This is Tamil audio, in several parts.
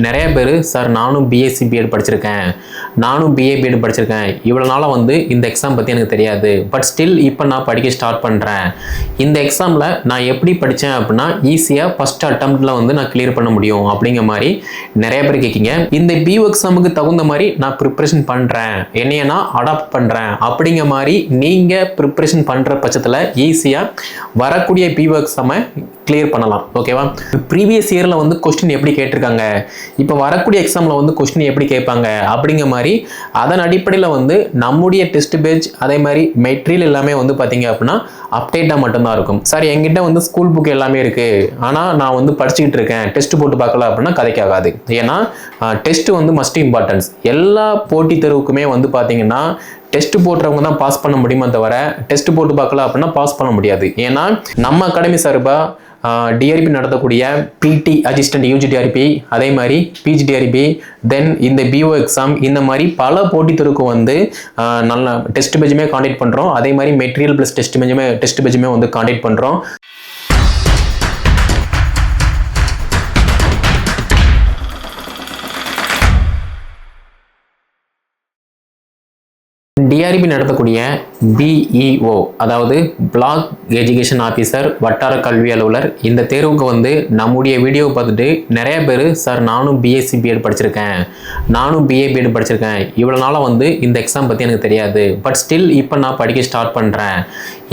நிறைய பேர் சார் நானும் பிஎஸ்சி பிஎட் படிச்சிருக்கேன். நானும் பிஏ பிஎட் படிச்சிருக்கேன். இவ்வளோ நாளாக வந்து இந்த எக்ஸாம் பற்றி எனக்கு தெரியாது. பட் ஸ்டில் இப்போ நான் படிக்க ஸ்டார்ட் பண்ணுறேன் இந்த எக்ஸாமில் நான் எப்படி படித்தேன் அப்படின்னா ஈஸியாக ஃபஸ்ட் அட்டம்ப்டில் வந்து நான் கிளியர் பண்ண முடியும். அப்படிங்கிற மாதிரி நிறைய பேர் கேட்கிங்க இந்த பிஓ எக்ஸாமுக்கு தகுந்த மாதிரி நான் ப்ரிப்ரேஷன் பண்ணுறேன் என்னைய நான் அடாப்ட் பண்ணுறேன் அப்படிங்கிற மாதிரி நீங்கள் ப்ரிப்ரேஷன் பண்ணுற பட்சத்தில் ஈஸியாக வரக்கூடிய பிஓ எக்ஸாமை கிளியர் பண்ணலாம் ஓகேவா ப்ரீவியஸ் இயரில் வந்து கொஸ்டின் எப்படி கேட்டிருக்காங்க? இப்போ வரக்கூடிய எக்ஸாமில் வந்து கொஸ்டின் எப்படி கேட்பாங்க? அப்படிங்கிற மாதிரி அதன் அடிப்படையில் வந்து நம்முடைய டெஸ்ட் பேஜ் அதே மாதிரி மெட்டீரியல் எல்லாமே வந்து பார்த்தீங்க அப்படின்னா அப்டேட்டாக மட்டும்தான் இருக்கும். சார் என்கிட்ட வந்து ஸ்கூல் புக் எல்லாமே இருக்குது ஆனால் நான் வந்து படிச்சுக்கிட்டு இருக்கேன். டெஸ்ட் போட்டு பார்க்கல அப்படின்னா கதைக்காகாது. ஏன்னா டெஸ்ட்டு வந்து மஸ்ட் இம்பார்ட்டன்ஸ் எல்லா போட்டித் தேர்வுக்குமே வந்து பார்த்தீங்கன்னா டெஸ்ட் போடுறவங்க தான் பாஸ் பண்ண முடியுமே தவிர டெஸ்ட் போட்டு பார்க்கல அப்படின்னா பாஸ் பண்ண முடியாது. ஏன்னா நம்ம அகாடமி சார்பாக டிஆர்பி நடத்தக்கூடிய பிடி அசிஸ்டன்ட் யூஜி டிஆர்பி அதே மாதிரி பிஜி டிஆர்பி தென் இந்த பிஓ எக்ஸாம் இந்த மாதிரி பல போட்டித் தேர்வுக்கு வந்து நல்ல டெஸ்ட் பெஞ்சுமே காண்டக்ட் பண்ணுறோம் அதே மாதிரி மெட்டீரியல் ப்ளஸ் டெஸ்ட் பெஞ்சுமே டெஸ்ட் பேஜுமே வந்து காண்டாக்ட் பண்ணுறோம் டிஆர்பி நடத்தக்கூடிய பிஇஓ அதாவது பிளாக் எஜுகேஷன் ஆஃபீஸர் வட்டார கல்வி அலுவலர் இந்த தேர்வுக்கு வந்து நம்முடைய வீடியோ பார்த்துட்டு நிறைய பேர் சார் நானும் பிஎஸ்சி பிஎட் படிச்சிருக்கேன். நானும் பிஏ பிஎட் படிச்சிருக்கேன். இவ்வளோ நாளாக வந்து இந்த எக்ஸாம் பற்றி எனக்கு தெரியாது. பட் ஸ்டில் இப்போ நான் படிக்க ஸ்டார்ட் பண்ணுறேன்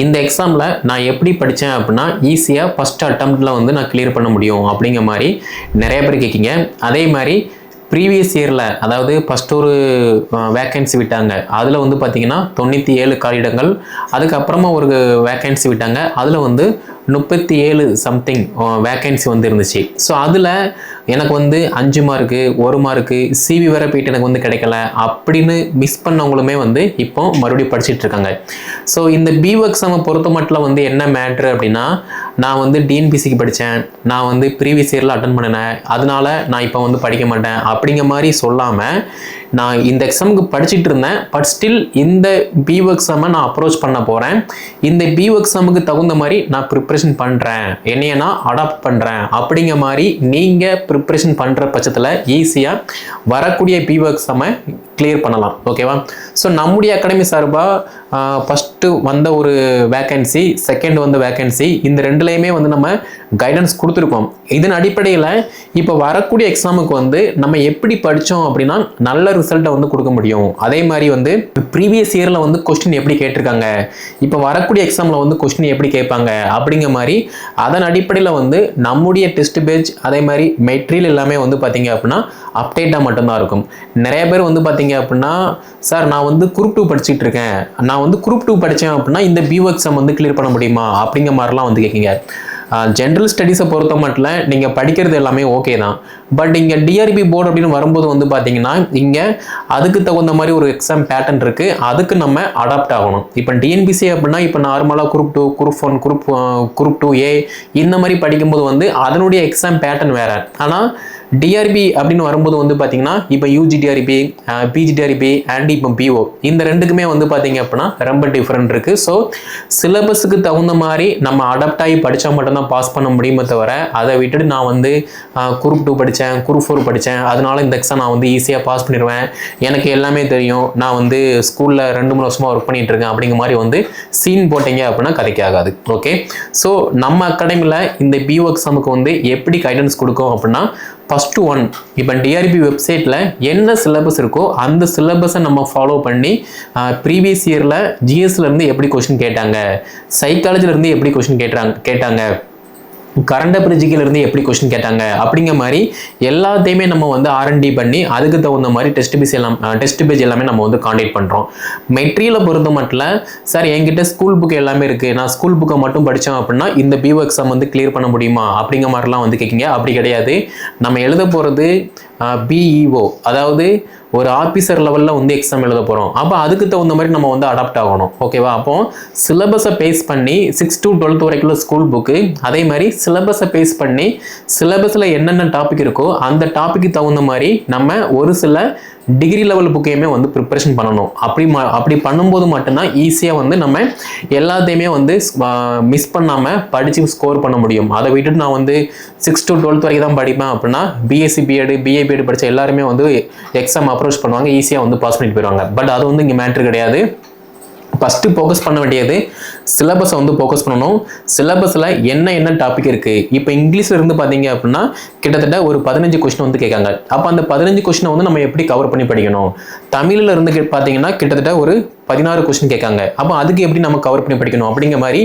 இந்த எக்ஸாமில் நான் எப்படி படித்தேன் அப்படின்னா ஈஸியாக ஃபஸ்ட் அட்டம்ப்டில் வந்து நான் கிளியர் பண்ண முடியும் அப்படிங்கிற மாதிரி நிறைய பேர் கேட்கிங்க அதே மாதிரி ப்ரீவியஸ் இயரில் அதாவது ஃபஸ்ட் ஒரு வேக்கன்சி விட்டாங்க. அதில் வந்து பார்த்திங்கன்னா தொண்ணூற்றி ஏழு காலிடங்கள் அதுக்கப்புறமா ஒரு வேக்கன்சி விட்டாங்க. அதில் வந்து முப்பத்தி ஏழு சம்திங் வேக்கன்சி uh, வந்து இருந்துச்சு ஸோ அதில் எனக்கு வந்து அஞ்சு மார்க்கு ஒரு மார்க்கு சிவி வர போயிட்டு எனக்கு வந்து கிடைக்கல அப்படின்னு மிஸ் பண்ணவங்களுமே வந்து இப்போ மறுபடியும் படிச்சுட்டு இருக்காங்க. ஸோ இந்த பிஓ எக்ஸாமை பொறுத்த மட்டும் வந்து என்ன மேட்ரு அப்படின்னா நான் வந்து டிஎன்பிசிக்கு படித்தேன் நான் வந்து ப்ரீவியஸ் இயரில் அட்டன் பண்ணினேன். அதனால நான் இப்போ வந்து படிக்க மாட்டேன். அப்படிங்கிற மாதிரி சொல்லாமல் நான் இந்த எக்ஸாமுக்கு படிச்சுட்டு இருந்தேன் பட் ஸ்டில் இந்த பிஓ எக்ஸாமை நான் அப்ரோச் பண்ண போகிறேன் இந்த பிஓ எக்ஸாமுக்கு தகுந்த மாதிரி நான் ப்ரிப்ரேஷன் பண்ணுறேன் என்னைய நான் அடாப்ட் பண்ணுறேன் அப்படிங்கிற மாதிரி நீங்கள் ப்ரிப்ரேஷன் பண்ணுற பட்சத்தில் ஈஸியாக வரக்கூடிய பிஓ எக்ஸாமை கிளியர் பண்ணலாம். ஓகேவா ஸோ நம்முடைய அகாடமி சார்பாக ஃபஸ்ட்டு வந்த ஒரு வேக்கன்சி செகண்ட் வந்த வேக்கன்சி இந்த ரெண்டுலேயுமே வந்து நம்ம கைடன்ஸ் கொடுத்துருக்கோம். இதன் அடிப்படையில் இப்போ வரக்கூடிய எக்ஸாமுக்கு வந்து நம்ம எப்படி படித்தோம் அப்படின்னா நல்ல ரிசல்ட்டை வந்து கொடுக்க முடியும். அதே மாதிரி வந்து ப்ரீவியஸ் இயரில் வந்து கொஸ்டின் எப்படி கேட்டிருக்காங்க? இப்போ வரக்கூடிய எக்ஸாமில் வந்து கொஸ்டின் எப்படி கேட்பாங்க? அப்படிங்கிற மாதிரி அதன் அடிப்படையில் வந்து நம்முடைய டெஸ்ட் பேஜ் அதே மாதிரி மெட்டீரியல் எல்லாமே வந்து பார்த்தீங்க அப்படின்னா அப்டேட்டாக மட்டும்தான் இருக்கும். நிறைய பேர் வந்து பார்த்தீங்க அப்படின்னா சார் நான் வந்து குரூப் டூ படிச்சுட்டு இருக்கேன். நான் வந்து குரூப் டூ படித்தேன் அப்படின்னா இந்த பிஓ எக்ஸாம் வந்து கிளியர் பண்ண முடியுமா? அப்படிங்கிற மாதிரிலாம் வந்து கேட்குங்க. ஜென்ரல் ஸ்டடீஸை பொறுத்த மட்டும் நீங்கள் படிக்கிறது எல்லாமே ஓகே தான். பட் இங்கே டிஆர்பி போர்டு அப்படின்னு வரும்போது வந்து பார்த்தீங்கன்னா இங்கே அதுக்கு தகுந்த மாதிரி ஒரு எக்ஸாம் பேட்டர்ன் இருக்குது அதுக்கு நம்ம அடாப்ட் ஆகணும். இப்போ டிஎன்பிசி அப்படின்னா இப்போ நார்மலாக group two group one group group two A இந்த மாதிரி படிக்கும்போது வந்து அதனுடைய எக்ஸாம் பேட்டர்ன் வேறு. ஆனால் டிஆர்பி அப்படின்னு வரும்போது வந்து பார்த்தீங்கன்னா இப்போ UG TRB PG TRB and இப்போ பிஓ இந்த ரெண்டுக்குமே வந்து பார்த்தீங்க அப்படின்னா ரொம்ப டிஃப்ரெண்ட் இருக்குது ஸோ சிலபஸுக்கு தகுந்த மாதிரி நம்ம அடாப்ட் ஆகி படித்தா மட்டும்தான் பாஸ் பண்ண முடியுமே தவிர அதை விட்டுட்டு நான் வந்து குரூப் டூ படித்தேன் குரூப் ஃபோர் படித்தேன் அதனால இந்த எக்ஸாம் நான் வந்து ஈஸியாக பாஸ் பண்ணிடுவேன். எனக்கு எல்லாமே தெரியும். நான் வந்து ஸ்கூலில் ரெண்டு மூணு வருஷமாக ஒர்க் பண்ணிகிட்ருக்கேன் இருக்கேன் அப்படிங்கிற மாதிரி வந்து சீன் போட்டீங்க அப்படின்னா கதைக்கு ஆகாது. ஓகே ஸோ நம்ம அகாடமியில் இந்த பிஓ எக்ஸாமுக்கு வந்து எப்படி கைடன்ஸ் கொடுக்கும் அப்படின்னா ஃபஸ்ட்டு ஒன் இப்போ டிஆர்பி வெப்சைட்டில் என்ன சிலபஸ் இருக்கோ அந்த சிலபஸை நம்ம ஃபாலோ பண்ணி ப்ரீவியஸ் இயரில் ஜிஎஸ்லேருந்து எப்படி கொஷின் கேட்டாங்க? சைக்காலஜிலேருந்து எப்படி கொஷின் கேட்டாங்க கேட்டாங்க? கரண்ட் பிரிட்ஜுக்கிலிருந்து எப்படி கொஸ்டின் கேட்டாங்க? அப்படிங்கிற மாதிரி எல்லாத்தையுமே நம்ம வந்து ஆர்என்டி பண்ணி அதுக்கு தகுந்த மாதிரி டெஸ்ட் பேஸ் எல்லாம் டெஸ்ட் பேஜ் எல்லாமே நம்ம வந்து காண்டாக்ட் பண்ணுறோம் மெட்ரியில் பொறுத்த மட்டும் சார் என்கிட்ட ஸ்கூல் புக் எல்லாமே இருக்குது நான் ஸ்கூல் புக்கை மட்டும் படித்தோம் அப்படின்னா இந்த பிஓ எக்ஸாம் வந்து கிளியர் பண்ண முடியுமா? அப்படிங்கிற மாதிரிலாம் வந்து கேட்குங்க அப்படி கிடையாது. நம்ம எழுத போகிறது பிஇஓ அதாவது ஒரு ஆஃபீஸர் லெவலில் வந்து எக்ஸாம் எழுத போகிறோம் அப்போ அதுக்கு தகுந்த மாதிரி நம்ம வந்து அடாப்ட் ஆகணும். ஓகேவா அப்போ சிலபஸை பேஸ் பண்ணி சிக்ஸ் டு டுவெல்த் வரைக்கும் ஸ்கூல் புக்கு அதே மாதிரி சிலபஸை பேஸ் பண்ணி சிலபஸில் என்னென்ன டாபிக் இருக்கோ அந்த டாபிக்கு தகுந்த மாதிரி நம்ம ஒரு சில டிகிரி லெவல் புக்கையுமே வந்து ப்ரிப்பரேஷன் பண்ணணும். அப்படி அப்படி பண்ணும்போது மட்டும்தான் ஈஸியாக வந்து நம்ம எல்லாத்தையுமே வந்து மிஸ் பண்ணாமல் படித்து ஸ்கோர் பண்ண முடியும். அதை விட்டுட்டு நான் வந்து சிக்ஸ் டு டுவெல்த் வரைக்கும் தான் படிப்பேன் அப்படின்னா பிஎஸ்சி பிஎட் பிஏ பிஎட் படித்த எல்லாருமே வந்து எக்ஸாம் அப்ரோச் பண்ணுவாங்க ஈஸியாக வந்து பாஸ் பண்ணிட்டு போயிடுவாங்க. பட் அது வந்து இங்கே மேட்ரு கிடையாது. ஃபஸ்ட்டு ஃபோக்கஸ் பண்ண வேண்டியது சிலபஸை வந்து ஃபோக்கஸ் பண்ணணும். சிலபஸில் என்ன என்ன டாபிக் இருக்குது இப்போ இங்கிலீஷில் இருந்து பார்த்தீங்க அப்படின்னா கிட்டத்தட்ட ஒரு பதினஞ்சு கொஸ்டின் வந்து கேட்காங்க. அப்போ அந்த பதினஞ்சு கொஸ்டினை வந்து நம்ம எப்படி கவர் பண்ணி படிக்கணும்? தமிழில் இருந்து பார்த்தீங்கன்னா கிட்டத்தட்ட ஒரு பதினாறு கொஸ்டின் கேட்காங்க. அப்போ அதுக்கு எப்படி நம்ம கவர் பண்ணி படிக்கணும்? அப்படிங்கிற மாதிரி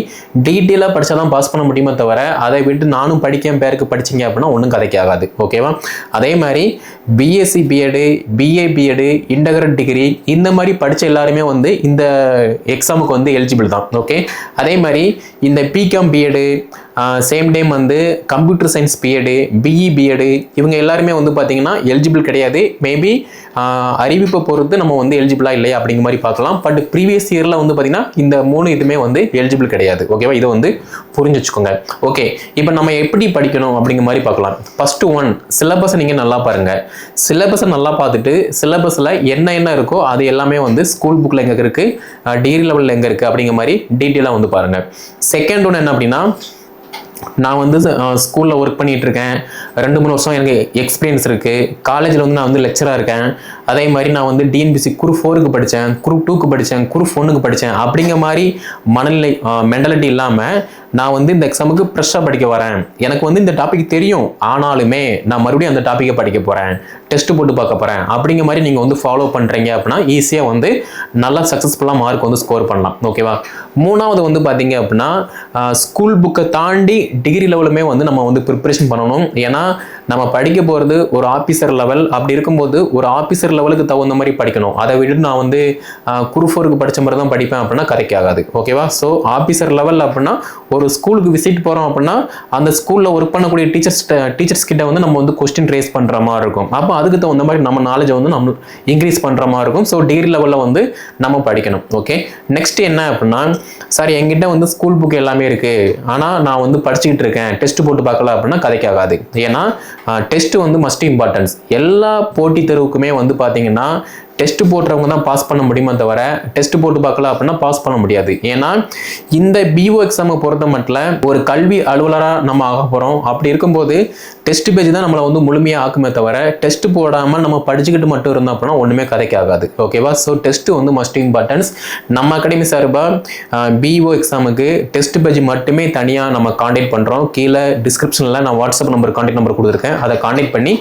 டீட்டெயிலாக படித்தா தான் பாஸ் பண்ண முடியுமே தவிர அதை விட்டு நானும் படிக்க பேருக்கு படிச்சிங்க அப்படின்னா ஒன்றும் கதைக்கு ஆகாது. ஓகேவா அதே மாதிரி BSc BEd BA BEd integral degree இந்த மாதிரி படித்த எல்லாருமே வந்து இந்த எக்ஸாமுக்கு வந்து எலிஜிபிள் தான். ஓகே அதே மாதிரி இந்த பிகாம் பிஎடு சேம் டைம் வந்து computer science BEd BE BEd இவங்க எல்லாருமே வந்து பார்த்தீங்கன்னா எலிஜிபிள் கிடையாது. மேபி அறிவிப்பை பொறுத்து நம்ம வந்து எலிஜிபிளாக இல்லையா அப்படிங்கிற மாதிரி பார்க்கலாம். பட் ப்ரீவியஸ் இயரில் வந்து பார்த்தீங்கன்னா இந்த மூணு இதுமே வந்து எலிஜிபிள் கிடையாது. ஓகேவா இதை வந்து புரிஞ்சு வச்சுக்கோங்க ஓகே இப்போ நம்ம எப்படி படிக்கணும் அப்படிங்கிற மாதிரி பார்க்கலாம். ஃபஸ்ட்டு ஒன் சிலபஸை நீங்கள் நல்லா பாருங்கள் சிலபஸை நல்லா பார்த்துட்டு சிலபஸில் என்ன என்ன இருக்கோ அது எல்லாமே வந்து ஸ்கூல் புக்கில் எங்கே இருக்குது டிகிரி லெவலில் எங்கே இருக்குது அப்படிங்கிற மாதிரி டீட்டெயிலாக வந்து பாருங்கள் செகண்ட் ஒன் என்ன அப்படின்னா நான் வந்து ஸ்கூலில் ஒர்க் பண்ணிகிட்ருக்கேன் ரெண்டு மூணு வருஷம் எனக்கு எக்ஸ்பீரியன்ஸ் இருக்குது காலேஜில் வந்து நான் வந்து லெக்சராக இருக்கேன். அதே மாதிரி நான் வந்து டிஎன்பிசி குரூப் ஃபோருக்கு படித்தேன் குரூப் டூக்கு படித்தேன் குரூப் ஒன்றுக்கு படித்தேன் அப்படிங்கிற மாதிரி மனநிலை மென்டாலிட்டி இல்லாமல் நான் வந்து இந்த எக்ஸாமுக்கு ஃப்ரெஷ்ஷாக படிக்க வரேன். எனக்கு வந்து இந்த டாபிக் தெரியும். ஆனாலுமே நான் மறுபடியும் அந்த டாப்பிக்கை படிக்க போகிறேன் டெஸ்ட் போட்டு பார்க்க போகிறேன் அப்படிங்கிற மாதிரி நீங்கள் வந்து ஃபாலோ பண்ணுறீங்க அப்படின்னா ஈஸியாக வந்து நல்லா சக்ஸஸ்ஃபுல்லாக மார்க் வந்து ஸ்கோர் பண்ணலாம். ஓகேவா மூணாவது வந்து பார்த்தீங்க அப்படின்னா ஸ்கூல் புக்கை தாண்டி டிகிரி லெவலுமே வந்து நம்ம வந்து ப்ரிப்பரேஷன் பண்ணணும். ஏன்னா நம்ம படிக்க போகிறது ஒரு ஆஃபீஸர் லெவல் அப்படி இருக்கும்போது ஒரு ஆஃபீஸர் லெவலுக்கு தகுந்த மாதிரி படிக்கணும். அதை விட நான் வந்து குரூஃபோருக்கு படித்த மாதிரி தான் படிப்பேன் அப்படின்னா கரெக்ட் ஆகாது. ஓகேவா ஸோ ஆஃபீஸர் லெவல் அப்படின்னா ஒரு ஸ்கூலுக்கு விசிட் போகிறோம் அப்படின்னா அந்த ஸ்கூலில் ஒர்க் பண்ணக்கூடிய டீச்சர்ஸ் டீச்சர்ஸ் கிட்ட வந்து நம்ம வந்து கொஸ்டின் ரேஸ் பண்ணுற மாதிரி இருக்கும். அப்போ அதுக்கு தகுந்த மாதிரி நம்ம நாலேஜை வந்து நம்ம இன்க்ரீஸ் பண்ணுற மாதிரி இருக்கும். ஸோ டிகிரி லெவலில் வந்து நம்ம படிக்கணும். ஓகே நெக்ஸ்ட் என்ன அப்படின்னா சார் என்கிட்ட வந்து ஸ்கூல் புக் எல்லாமே இருக்குது ஆனால் நான் வந்து படிச்சுக்கிட்டு இருக்கேன். டெஸ்ட் போட்டு பார்க்கல அப்படின்னா கதைக்காகாது. ஏன்னா டெஸ்ட் வந்து மஸ்ட் இம்பார்ட்டன்ஸ் எல்லா போட்டித் தேர்வுக்குமே வந்து பார்த்தீங்கன்னா டெஸ்ட் போடுறவங்க தான் பாஸ் பண்ண முடியுமே தவிர டெஸ்ட் போட்டு பார்க்கல அப்படின்னா பாஸ் பண்ண முடியாது. ஏன்னா இந்த பிஓ எக்ஸாமை பொறுத்த மட்டும் ஒரு கல்வி அலுவலராக நம்ம ஆக போகிறோம் அப்படி இருக்கும்போது டெஸ்ட் பேஜ் தான் நம்மளை வந்து முழுமையாக ஆக்குமே தவிர டெஸ்ட் போடாமல் நம்ம படிச்சுக்கிட்டு மட்டும் இருந்தோம் அப்படின்னா ஒன்றுமே கதைக்கு ஆகாது ஓகேவா ஸோ டெஸ்ட் வந்து மஸ்ட் இம்பார்ட்டன்ஸ் நம்ம அகாடமி சார்பாக பிஓ எக்ஸாமுக்கு டெஸ்ட் பேஜ் மட்டுமே தனியாக நம்ம காண்டாக்ட் பண்ணுறோம் கீழே டிஸ்கிரிப்ஷனில் நான் வாட்ஸ்அப் நம்பர் காண்டாக்ட் நம்பர் கொடுத்துருக்கேன். அதை காண்டாக்ட் பண்ணி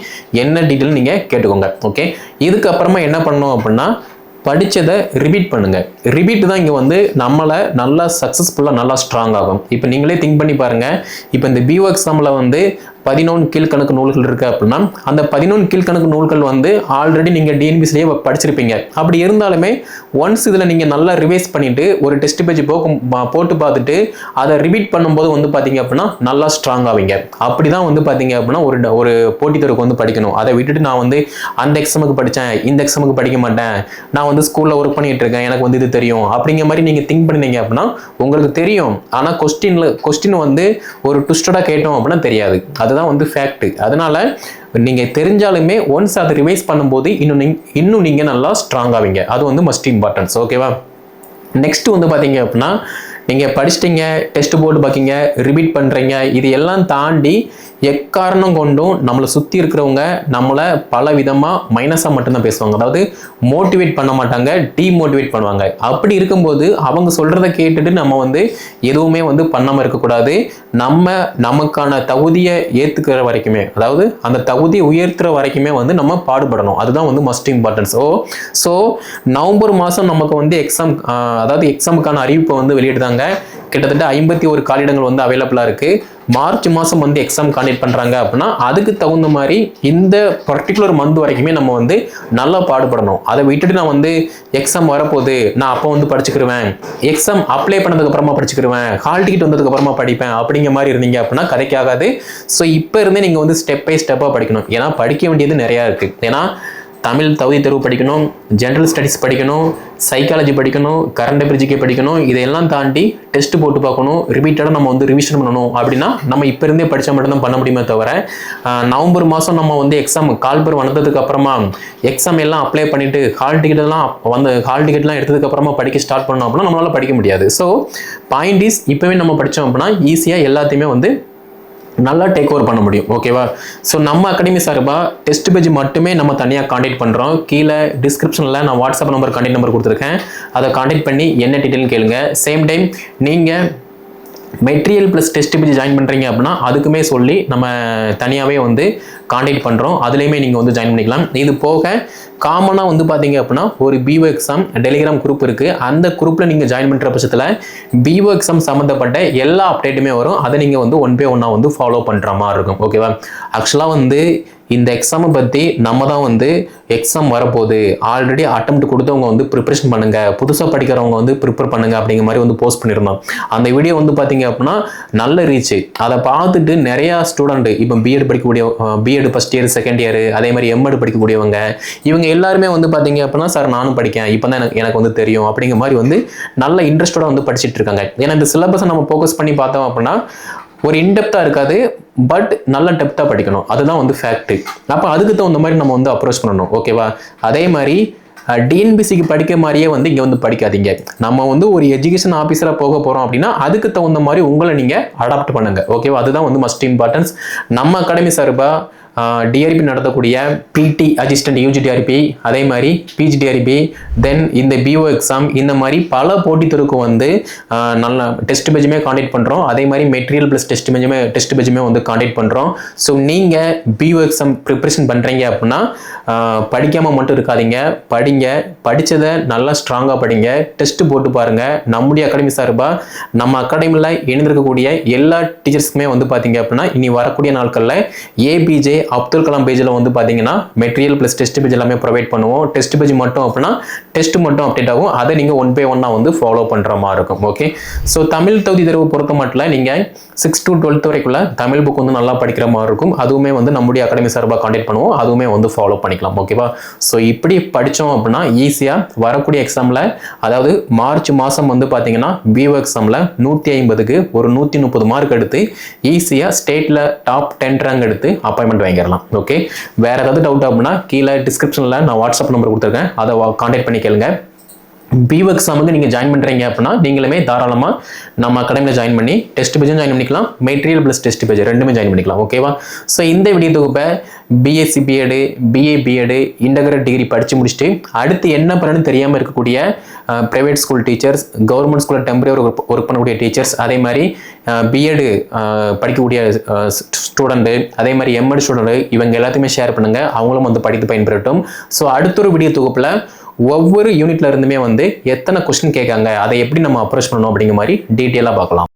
என்ன டீட்டெயில் நீங்கள் கேட்டுக்கோங்க ஓகே இதுக்கப்புறமா என்ன பண்ணோம் அப்படின்னா படித்ததை ரிப்பீட் பண்ணுங்க. ரிப்பீட் தான் இங்கே வந்து நம்மளை நல்லா சக்ஸஸ்ஃபுல்லாக நல்லா ஸ்ட்ராங் ஆகும். இப்போ நீங்களே திங்க் பண்ணி பாருங்க. இப்போ இந்த பிஓ எக்ஸாமில் வந்து பதினொன்று கீழ்கணக்கு நூல்கள் இருக்குது அப்படின்னா அந்த பதினொன்று கீழ்கணக்கு நூல்கள் வந்து ஆல்ரெடி நீங்கள் டிஎன்பிசிலேயே படிச்சிருப்பீங்க. அப்படி இருந்தாலுமே ஒன்ஸ் இதில் நீங்கள் நல்லா ரிவைஸ் பண்ணிட்டு ஒரு டெஸ்ட் பேஜ் போக்கும் போட்டு பார்த்துட்டு அதை ரிபீட் பண்ணும்போது வந்து பார்த்தீங்க அப்படின்னா நல்லா ஸ்ட்ராங் ஆவீங்க. அப்படி தான் வந்து பார்த்தீங்க அப்படின்னா ஒரு ஒரு போட்டித் தேர்வுக்கு வந்து படிக்கணும். அதை விட்டுட்டு நான் வந்து அந்த எக்ஸாமுக்கு படித்தேன் இந்த எக்ஸாமுக்கு படிக்க மாட்டேன் நான் வந்து ஸ்கூலில் ஒர்க் பண்ணிட்டு இருக்கேன் எனக்கு வந்து இது தெரியும் அப்படிங்கிற மாதிரி நீங்கள் திங்க் பண்ணீங்க அப்படின்னா உங்களுக்கு தெரியும். ஆனால் கொஸ்டினில் கொஸ்டின் வந்து ஒரு ட்விஸ்டடாக கேட்டோம் அப்படின்னா தெரியாது. அது அதுதான் வந்து ஃபேக்ட் அதனால நீங்கள் தெரிஞ்சாலுமே ஒன்ஸ் அதை ரிவைஸ் பண்ணும்போது இன்னும் நீங்க இன்னும் நீங்கள் நல்லா ஸ்ட்ராங் ஆவீங்க. அது வந்து மஸ்ட் இம்பார்ட்டன்ஸ் ஓகேவா நெக்ஸ்ட் வந்து பார்த்தீங்க அப்படின்னா நீங்கள் படிச்சிட்டீங்க டெஸ்ட் போர்டு பார்க்கீங்க ரிபீட் பண்ணுறீங்க இது எல்லாம் தாண்டி எக்காரணம் கொண்டும் நம்மளை சுற்றி இருக்கிறவங்க நம்மளை பல விதமாக மைனஸாக மட்டும்தான் பேசுவாங்க. அதாவது மோட்டிவேட் பண்ண மாட்டாங்க டீமோட்டிவேட் பண்ணுவாங்க. அப்படி இருக்கும்போது அவங்க சொல்கிறத கேட்டுட்டு நம்ம வந்து எதுவுமே வந்து பண்ணாமல் இருக்கக்கூடாது. நம்ம நமக்கான தகுதியை ஏற்றுக்கிற வரைக்குமே அதாவது அந்த தகுதியை உயர்த்துற வரைக்குமே வந்து நம்ம பாடுபடணும். அதுதான் வந்து மஸ்ட் இம்பார்ட்டன்ஸ் ஓ ஸோ நவம்பர் மாதம் நமக்கு வந்து எக்ஸாம் அதாவது எக்ஸாமுக்கான அறிவிப்பை வந்து வெளியிடுதாங்க கிட்டத்தட்ட ஐம்பத்தி ஒரு காலிடங்கள் வந்து அவைலபிளாக இருக்குது மார்ச் மாதம் வந்து எக்ஸாம் கண்டக்ட் பண்ணுறாங்க அப்படின்னா அதுக்கு தகுந்த மாதிரி இந்த பர்டிகுலர் மந்த் வரைக்குமே நம்ம வந்து நல்லா பாடுபடணும். அதை விட்டுட்டு நான் வந்து எக்ஸாம் வரப்போகுது நான் அப்போ வந்து படிச்சுக்கிடுவேன் எக்ஸாம் அப்ளை பண்ணதுக்கப்புறமா படிச்சுக்கிடுவேன் ஹால் டிக்கெட் வந்ததுக்கப்புறமா படிப்பேன் அப்படிங்கிற மாதிரி இருந்தீங்க அப்படின்னா கதைக்காகாது. ஸோ இப்போ இருந்தே நீங்கள் வந்து ஸ்டெப் பை ஸ்டெப்பாக படிக்கணும். ஏன்னா படிக்க வேண்டியது நிறையா இருக்குது ஏன்னா தமிழ் தகுதி தேர்வு படிக்கணும் ஜென்ரல் ஸ்டடீஸ் படிக்கணும் சைக்காலஜி படிக்கணும் கரண்ட் அஃபேர் படிக்கணும் இதையெல்லாம் தாண்டி டெஸ்ட் போட்டு பார்க்கணும் ரிப்பீட்டடாக நம்ம வந்து ரிவிஷன் பண்ணணும் அப்படின்னா நம்ம இப்போ இருந்தே படித்தா மட்டும்தான் பண்ண முடியுமே தவிர நவம்பர் மாதம் நம்ம வந்து எக்ஸாம் கால்பர் வந்ததுக்கு அப்புறமா எக்ஸாம் எல்லாம் அப்ளை பண்ணிட்டு ஹால் டிக்கெட் எல்லாம் வந்து ஹால் டிக்கெட்லாம் எடுத்ததுக்கு அப்புறமா படிக்க ஸ்டார்ட் பண்ணோம் அப்படின்னா நம்மளால படிக்க முடியாது. ஸோ பாயிண்ட் இஸ் இப்போவே நம்ம படித்தோம் அப்படின்னா ஈஸியாக எல்லாத்தையுமே வந்து நல்லா டேக் ஓவர் பண்ண முடியும் ஓகேவா ஸோ நம்ம அகாடமி சார்பாக டெஸ்ட் பேஜ் மட்டுமே நம்ம தனியாக காண்டாக்ட் பண்ணுறோம் கீழே டிஸ்கிரிப்ஷனில் நான் வாட்ஸ்அப் நம்பர் காண்டாக்ட் நம்பர் கொடுத்துருக்கேன். அதை காண்டாக்ட் பண்ணி என்ன டீட்டெயில் கேளுங்க. சேம் டைம் நீங்கள் material plus test PG join பண்ணுறீங்க அப்படின்னா அதுக்குமே சொல்லி நம்ம தனியாகவே வந்து காண்டாக்ட் பண்ணுறோம் அதுலேயுமே நீங்கள் வந்து ஜாயின் பண்ணிக்கலாம். இது போக காமனாக வந்து பார்த்தீங்க அப்படின்னா ஒரு பிஓ எக்ஸாம் டெலிகிராம் குரூப் இருக்குது அந்த குரூப்பில் நீங்கள் ஜாயின் பண்ணுற பட்சத்தில் பிஓ எக்ஸாம் சம்மந்தப்பட்ட எல்லா அப்டேட்டுமே வரும். அதை நீங்கள் வந்து ஒன் பை ஒன்னாக வந்து ஃபாலோ பண்ணுற மாதிரி இருக்கும். ஓகேவா ஆக்சுவலாக வந்து இந்த எக்ஸாமை பற்றி நம்ம தான் வந்து எக்ஸாம் வரப்போகுது. ஆல்ரெடி அட்டம்ப்ட் கொடுத்தவங்க வந்து ப்ரிப்பரேஷன் பண்ணுங்க. புதுசாக படிக்கிறவங்க வந்து ப்ரிப்பேர் பண்ணுங்க அப்படிங்கிற மாதிரி வந்து போஸ்ட் பண்ணியிருந்தோம் அந்த வீடியோ வந்து பார்த்தீங்க அப்படின்னா நல்ல ரீச் அதை பார்த்துட்டு நிறையா ஸ்டூடெண்ட் இப்போ பிஎட் படிக்கக்கூடிய BEd first year second year அதே மாதிரி எம்எட் படிக்கக்கூடியவங்க இவங்க எல்லாருமே வந்து பார்த்தீங்க அப்படின்னா சார் நானும் படிக்கேன். இப்போ தான் எனக்கு எனக்கு வந்து தெரியும். அப்படிங்கிற மாதிரி வந்து நல்ல இன்ட்ரெஸ்டோட வந்து படிச்சுட்டு இருக்காங்க. ஏன்னா இந்த சிலபஸை நம்ம ஃபோக்கஸ் பண்ணி பார்த்தோம் அப்படின்னா ஒரு இன்டெப்த்தாக இருக்காது பட் நல்ல டெப்த்தாக படிக்கணும். அதுதான் வந்து ஃபேக்ட்டு அப்போ அதுக்கு தகுந்த மாதிரி நம்ம வந்து அப்ரோச் பண்ணணும். ஓகேவா அதே மாதிரி டிஎன்பிசிக்கு படிக்க மாதிரியே வந்து இங்கே வந்து படிக்காதீங்க. நம்ம வந்து ஒரு எஜுகேஷன் ஆஃபீஸராக போக போகிறோம் அப்படின்னா அதுக்கு தகுந்த மாதிரி உங்களை நீங்கள் அடாப்ட் பண்ணுங்கள் ஓகேவா அதுதான் வந்து மஸ்ட் இம்பார்ட்டன்ஸ் நம்ம அகாடமி சார்பாக டிஆர்பி நடத்தக்கூடிய பிடி அசிஸ்டன்ட் யூஜி டிஆர்பி அதே மாதிரி பிஜி டிஆர்பி தென் இந்த பிஓ எக்ஸாம் இந்த மாதிரி பல போட்டித் தேர்வுக்கு வந்து நல்ல டெஸ்ட் பேஜுமே காண்டாக்ட் பண்ணுறோம் அதே மாதிரி மெட்டீரியல் ப்ளஸ் டெஸ்ட் பேஜுமே டெஸ்ட் பேஜுமே வந்து காண்டாக்ட் பண்ணுறோம் ஸோ நீங்கள் பிஓ எக்ஸாம் ப்ரிப்ரேஷன் பண்ணுறீங்க அப்படின்னா படிக்காமல் மட்டும் இருக்காதீங்க. படிங்க. படித்ததை நல்லா ஸ்ட்ராங்காக படிங்க. டெஸ்ட்டு போட்டு பாருங்கள் நம்முடைய அகாடமி சார்பாக நம்ம அகாடமியில் இணைந்திருக்கக்கூடிய எல்லா டீச்சர்ஸ்க்குமே வந்து பார்த்தீங்க அப்படின்னா இனி வரக்கூடிய நாட்களில் ஏபிஜே அப்துல் கலாம் பேஜில் வந்து பார்த்தீங்கன்னா மெட்டீரியல் ப்ளஸ் டெஸ்ட் பேஜ் எல்லாமே ப்ரொவைட் பண்ணுவோம். டெஸ்ட் பேஜ் மட்டும் அப்படின்னா டெஸ்ட் மட்டும் அப்டேட் ஆகும். அதை நீங்கள் ஒன் பை ஒன்னாக வந்து ஃபாலோ பண்ணுற மாதிரி இருக்கும். ஓகே ஸோ தமிழ் தகுதி தேர்வு பொறுத்த மட்டும் நீங்கள் சிக்ஸ் டு டுவெல்த் வரைக்குள்ள தமிழ் புக் வந்து நல்லா படிக்கிற மாதிரி இருக்கும். அதுவுமே வந்து நம்முடைய அகாடமி சார்பாக காண்டாக்ட் பண்ணுவோம். அதுவுமே வந்து ஃபாலோ பண்ணிக்கலாம். ஓகேவா ஸோ இப்படி படித்தோம் அப்படின்னா ஈஸியாக வரக்கூடிய எக்ஸாமில் அதாவது மார்ச் மாதம் வந்து பார்த்தீங்கன்னா பிஓ எக்ஸாமில் நூற்றி ஐம்பதுக்கு ஒரு நூற்றி முப்பது மார்க் எடுத்து ஈஸியாக ஸ்டேட்டில் டாப் டென் ரேங்க் எடுத்து அப்பாயின்மெண்ட் வாங்கிடலாம். ஓகே வேறு ஏதாவது டவுட் அப்படின்னா கீழே டிஸ்கிரிப்ஷனில் நான் வாட்ஸ்அப் நம்பர் கொடுத்துருக்கேன். அதை காண்டாக்ட் பண்ணி கேளுங்க. பிஓ வந்து நீங்கள் ஜாயின் பண்ணுறீங்க அப்படின்னா நீங்களுமே தாராளமாக நம்ம அகாடமியில் ஜாயின் பண்ணி டெஸ்ட் பேஜும் ஜாயின் பண்ணிக்கலாம். மெட்டீரியல் ப்ளஸ் டெஸ்ட் பேஜ் ரெண்டுமே ஜாயின் பண்ணிக்கலாம். ஓகேவா ஸோ இந்த வீடியோ தொகுப்பை BSc BEd BA BEd integrate degree படித்து முடிச்சுட்டு அடுத்து என்ன பண்ணணும்னு தெரியாமல் இருக்கக்கூடிய ப்ரைவேட் ஸ்கூல் டீச்சர்ஸ் கவர்மெண்ட் ஸ்கூலில் டெம்பரரி ஒர்க் பண்ணக்கூடிய டீச்சர்ஸ் அதே மாதிரி பிஎடு படிக்கக்கூடிய ஸ்டூடெண்ட்டு அதே மாதிரி எம்எட் ஸ்டூடெண்ட்டு இவங்க எல்லாத்தையுமே ஷேர் பண்ணுங்கள் அவங்களும் வந்து படித்து பயன்பெறட்டும். ஸோ அடுத்த ஒரு வீடியோ தொகுப்பில் ஒவ்வொரு யூனிட்ல இருந்துமே வந்து எத்தனை கொஸ்டின் கேட்காங்க அதை எப்படி நம்ம அப்ரோச் பண்ணணும் அப்படிங்கிற மாதிரி டீட்டெயிலாக பார்க்கலாம்.